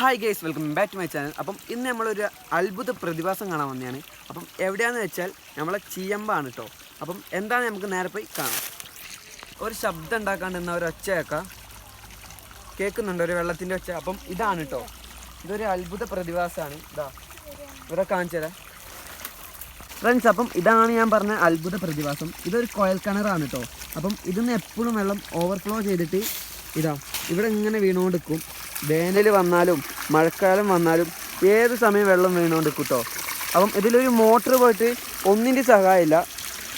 Hi guys welcome back to my channel അപ്പം ഇന്ന് നമ്മളൊരു അത്ഭുത പ്രതിഭാസം കാണാൻ വന്നതാണ് അപ്പം എവിടെയാണെന്ന് വെച്ചാൽ നമ്മളെ ചീയമ്പാണ് കേട്ടോ അപ്പം എന്താണ് നമുക്ക് നേരെ പോയി കാണാം. ഒരു ശബ്ദം ഉണ്ടാക്കാണ്ട് നിന്ന ഒരു ഒച്ചയൊക്കെ കേൾക്കാം കേൾക്കുന്നുണ്ട് ഒരു വെള്ളത്തിന്റെ ഒച്ച. അപ്പം ഇതാണ് കേട്ടോ ഇതൊരു അത്ഭുത പ്രതിഭാസമാണ് ഇതാ. ഇവിടെ കാണിച്ചു ഫ്രണ്ട്സ് അപ്പം ഇതാണ് ഞാൻ പറഞ്ഞ അത്ഭുത പ്രതിഭാസം. ഇതൊരു കോയൽ കിണറാണ് കേട്ടോ അപ്പം ഇതിന്ന് എപ്പോഴും വെള്ളം ഓവർഫ്ലോ ചെയ്തിട്ട് ഇതാ. ഇവിടെ ഇങ്ങനെ വീണുകൊണ്ടിരിക്കും വേനൽ വന്നാലും മഴക്കാലം വന്നാലും ഏത് സമയം വെള്ളം വീണുകൊണ്ട് കിട്ടോ അപ്പം ഇതിലൊരു മോട്ടർ പോയിട്ട് ഒന്നിന്റെ സഹായമില്ല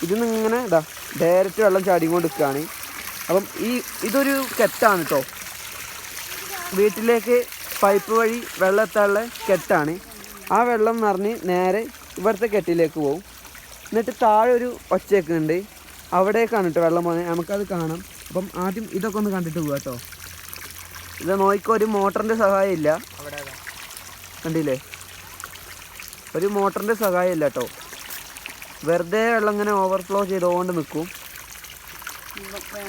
ഇതിന്ന് ഇങ്ങനെ ഇതാ ഡയറക്റ്റ് വെള്ളം ചാടിക്കൊണ്ട് നിൽക്കുകയാണ് അപ്പം ഈ ഇതൊരു കെട്ടാണ് കേട്ടോ വീട്ടിലേക്ക് പൈപ്പ് വഴി വെള്ളം എത്താനുള്ള കെട്ടാണ്. ആ വെള്ളം നിറഞ്ഞ് നേരെ ഇവിടുത്തെ കെട്ടിലേക്ക് പോകും എന്നിട്ട് താഴെ ഒരു ഒച്ചയൊക്കെ ഉണ്ട്. അവിടേക്കാണ് കേട്ടോ വെള്ളം പോകുന്നത്. നമുക്കത് കാണാം. അപ്പം ആദ്യം ഇതൊക്കെ ഒന്ന് കണ്ടിട്ട് പോകാം കേട്ടോ ഇത് നോക്കിക്കോ ഒരു മോട്ടറിന്റെ സഹായം ഇല്ല കണ്ടില്ലേ? ഒരു മോട്ടറിന്റെ സഹായം ഇല്ല കേട്ടോ. വെറുതെ വെള്ളം ഇങ്ങനെ ഓവർഫ്ലോ ചെയ്തുകൊണ്ട് നിൽക്കും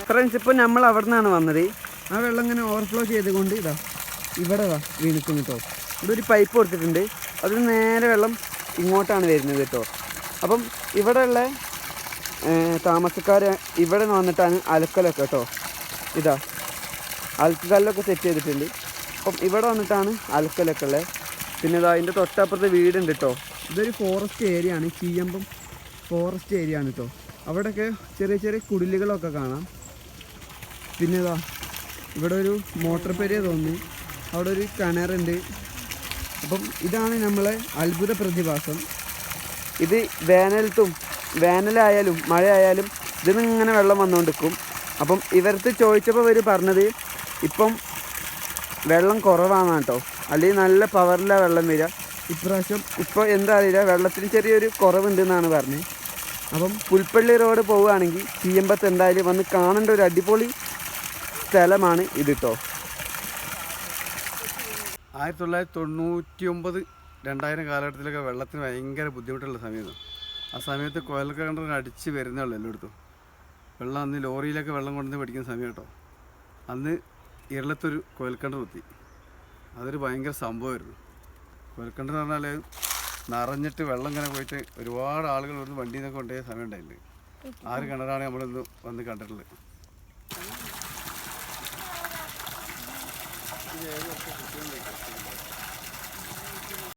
ഫ്രണ്ട്സ് ഇപ്പോൾ നമ്മൾ അവിടെ നിന്നാണ് വന്നത്. ആ വെള്ളം ഇങ്ങനെ ഓവർഫ്ലോ ചെയ്തുകൊണ്ട് ഇതാ ഇവിടെ വാ വീണിക്കും കേട്ടോ. ഇവിടെ ഒരു പൈപ്പ് കൊടുത്തിട്ടുണ്ട്. അതിൽ നേരെ വെള്ളം ഇങ്ങോട്ടാണ് വരുന്നത് കേട്ടോ. അപ്പം ഇവിടെയുള്ള താമസക്കാർ ഇവിടെ വന്നിട്ടാണ് അലക്കലൊക്കെ കേട്ടോ. ഇതാ. അലക്കുകല്ലൊക്കെ സെറ്റ് ചെയ്തിട്ടുണ്ട്. അപ്പം ഇവിടെ വന്നിട്ടാണ് അൽക്കലൊക്കെ ഉള്ളത്. പിന്നെ ഇതാ അതിന്റെ തൊട്ടപ്പുറത്ത് വീടുണ്ട് കേട്ടോ ഇതൊരു ഫോറസ്റ്റ് ഏരിയ ആണ്. ചീയമ്പം ഫോറസ്റ്റ് ഏരിയ ആണ് കേട്ടോ അവിടെയൊക്കെ ചെറിയ ചെറിയ കുടിലുകളൊക്കെ കാണാം. പിന്നെ ഇതാ ഇവിടെ ഒരു മോട്ടോർ പെരിയ തോന്നി അവിടെ ഒരു കിണറുണ്ട് അപ്പം ഇതാണ് നമ്മളെ അത്ഭുത പ്രതിഭാസം. ഇത് വേനലത്തും വേനലായാലും മഴയായാലും ഇതിൽ ഇങ്ങനെ വെള്ളം വന്നുകൊണ്ടിരിക്കും അപ്പം ഇവർക്ക് ചോദിച്ചപ്പോൾ ഇവർ പറഞ്ഞത് ഇപ്പം വെള്ളം കുറവാണ് കേട്ടോ. അല്ലെങ്കിൽ നല്ല പവറിലാണ് വെള്ളം വരിക. ഇപ്രാവശ്യം ഇപ്പോൾ എന്താ അറിയില്ല വെള്ളത്തിന് ചെറിയൊരു കുറവുണ്ടെന്നാണ് പറഞ്ഞത് അപ്പം പുൽപ്പള്ളി റോഡ് പോവുകയാണെങ്കിൽ ചീയമ്പത്ത് എന്തായാലും വന്ന് കാണേണ്ട ഒരു അടിപൊളി സ്ഥലമാണ് ഇത് കേട്ടോ ആയിരത്തി തൊള്ളായിരത്തി തൊണ്ണൂറ്റി ഒമ്പത് രണ്ടായിരം കാലഘട്ടത്തിലൊക്കെ വെള്ളത്തിന് ഭയങ്കര ബുദ്ധിമുട്ടുള്ള സമയമാണ്. ആ സമയത്ത് കുഴൽക്കിണറിന് അടിച്ച് വരുന്നുള്ളൂ എല്ലായിടത്തും. വെള്ളം അന്ന് ലോറിയിലൊക്കെ വെള്ളം കൊണ്ടുവന്ന് പഠിക്കുന്ന സമയം കേട്ടോ. അന്ന് ഇരളത്തൊരു കുഴൽക്കിണർ കുത്തി. അതൊരു ഭയങ്കര സംഭവമായിരുന്നു. കുഴൽക്കിണർ എന്ന് പറഞ്ഞാൽ നിറഞ്ഞിട്ട് വെള്ളം ഇങ്ങനെ പോയിട്ട് ഒരുപാട് ആളുകൾ വണ്ടി വണ്ടിയിൽ നിന്നൊക്കെ കൊണ്ടുപോയ സമയം ഉണ്ടായിട്ടുണ്ട് ആ ഒരു കിണറാണ് നമ്മളിന്ന് വന്ന് കണ്ടിട്ടുള്ളത്?